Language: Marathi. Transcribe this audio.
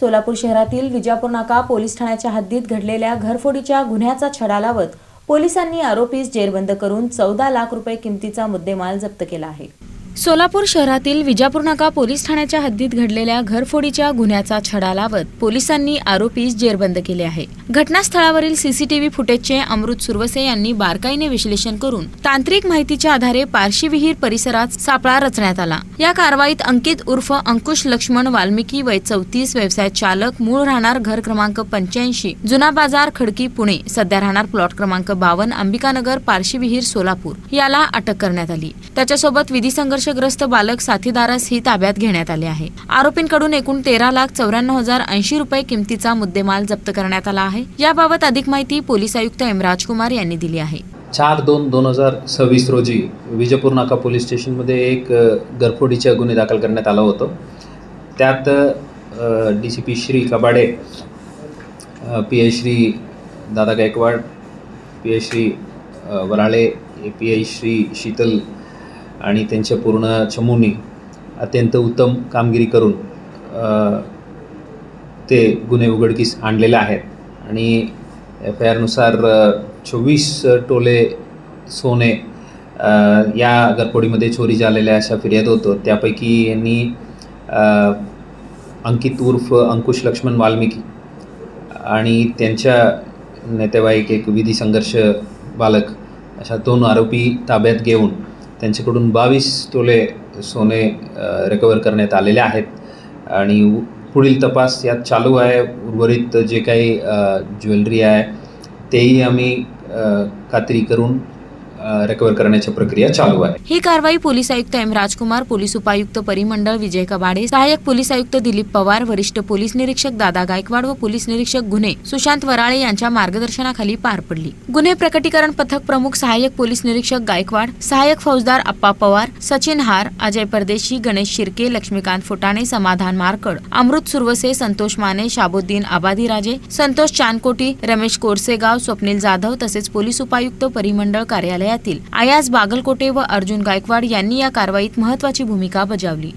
सोलापूर शहरातील विजापूर नाका पोलीस ठाण्याच्या हद्दीत घडलेल्या घरफोडीच्या गुन्ह्याचा छडा लावत पोलिसांनी आरोपीस जेरबंद करून चौदा लाख रुपये किमतीचा मुद्देमाल जप्त केला आहे. सोलापूर शहरातील विजापूर नाका पोलीस ठाण्याच्या हद्दीत घडलेल्या घरफोडीच्या गुन्ह्याचा छडा लावत पोलिसांनी आरोपीस जेरबंद केले आहे. घटनास्थळावरील सीसीटीव्ही फुटेजचे अमृत सुरवसे यांनी बारकाईने विश्लेषण करून तांत्रिक माहितीच्या आधारे पारशी विहीर परिसरात सापळा रचण्यात आला. या कारवाईत अंकित उर्फ अंकुश लक्ष्मण वाल्मिकी वय चौतीस व्यवसाय चालक मूळ राहणार घर क्रमांक पंच्याऐंशी जुना बाजार खडकी पुणे सध्या राहणार प्लॉट क्रमांक बावन्न अंबिकानगर पारशी विहीर सोलापूर याला अटक करण्यात आली. त्याच्यासोबत विधी संघर्ष संघर्षग्रस्त बालक साथीदारास ही ताब्यात घेण्यात आले आहे. आरोपींकडून एकूण तेरा लाख चौऱ्याण्णव हजार ऐंशी रुपये किमतीचा मुद्देमाल जप्त करण्यात आला आहे. याबाबत अधिक माहिती पोलीस आयुक्त एम राजकुमार यांनी दिली आहे. चार दोन दोन हजार सव्वीस रोजी विजयपूर नाका पोलीस स्टेशनमध्ये एक घरफोडीचे गुन्हे दाखल करण्यात आला होतो. त्यात D C P Shri Kabade P I Shri Dada Gaikwad P I Shri Varale P I Shri Sheetal आणि त्यांच्या पूर्ण चमूनी अत्यंत उत्तम कामगिरी करून ते गुन्हे उघडकीस आणलेले आहेत. आणि एफ आय आरनुसार चोवीस टोले सोने या गरपोडीमध्ये चोरी झालेल्या अशा फिर्याद होतो. त्यापैकी यांनी अंकित उर्फ अंकुश लक्ष्मण वाल्मिकी आणि त्यांच्या नेतेवाईक एक विधी संघर्ष बालक अशा दोन आरोपी ताब्यात घेऊन त्यांच्याकडून बावीस तोले सोने रिकवर करण्यात आलेले आहेत. आणि पुढील तपास यात चालू आहे. उर्वरित जे काही ज्वेलरी आहे तेही आम्ही खात्री करून रिकवर करण्याची प्रक्रिया चालू आहे. ही कारवाई पोलीस आयुक्त एम राजकुमार पोलीस उपायुक्त परिमंडळ विजय कबाडे सहाय्यक पोलीस आयुक्त दिलीप पवार वरिष्ठ पोलीस निरीक्षक दादा गायकवाड व पोलीस निरीक्षक गुन्हे सुशांत वराळे यांच्या मार्गदर्शनाखाली पार पडली. गुन्हे प्रकटीकरण पथक प्रमुख सहाय्यक पोलीस निरीक्षक गायकवाड सहाय्यक फौजदार अप्पा पवार सचिन हार अजय परदेशी गणेश शिर्के लक्ष्मीकांत फुटाणे समाधान मारकड अमृत सुरवसे संतोष माने शाबुद्दीन आबादीराजे संतोष चानकोटी रमेश कोरसेगाव स्वप्नील जाधव तसेच पोलीस उपायुक्त परिमंडळ कार्यालय न्यायालयातील आयाज बागलकोटे व अर्जुन गायकवाड यांनी या कारवाईत महत्वाची भूमिका बजावली.